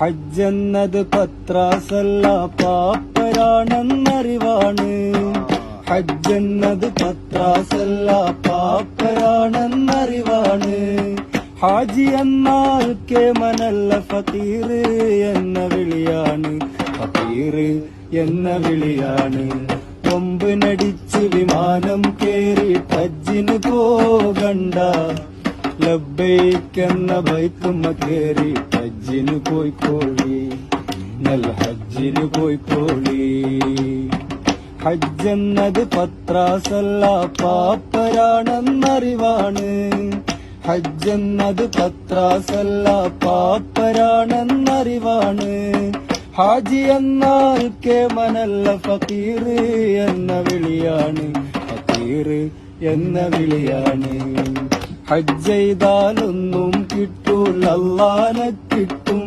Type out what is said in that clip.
ഹജ്ജെന്നത് പത്രാസല്ല പാപ്പരാണെന്നറിവാണ്. ഹജ്ജെന്നത് പത്രാസല്ല പാപ്പരാണെന്നറിവാണ്. ഹാജി എന്നാൽ കേമനല്ല ഫീർ എന്ന വിളിയാണ്. ഫീർ എന്ന വിളിയാണ്. കൊമ്പ് നടിച്ച് വിമാനം കേറി ഹജ്ജിന് പോകണ്ട. ലബ്ബൈക്കെന്ന ബൈത്തുമ്മ കേറി ഹജ്ജിന് പോയിക്കോളി. നല്ല ഹജ്ജിന് പോയിക്കോളി. ഹജ്ജെന്നത് പത്രാസല്ല പാപ്പരാണെന്നറിവാണ്. ഹജ്ജെന്നത് പത്രാസല്ല പാപ്പരാണെന്നറിവാണ്. ഹാജി എന്നാൽ കേമനല്ല ഫക്കീർ എന്ന വിളിയാണ്. ഫക്കീർ എന്ന വിളിയാണ്. ഹജ്ജ് ചെയ്താലൊന്നും കിട്ടൂലല്ലാനെ കിട്ടും.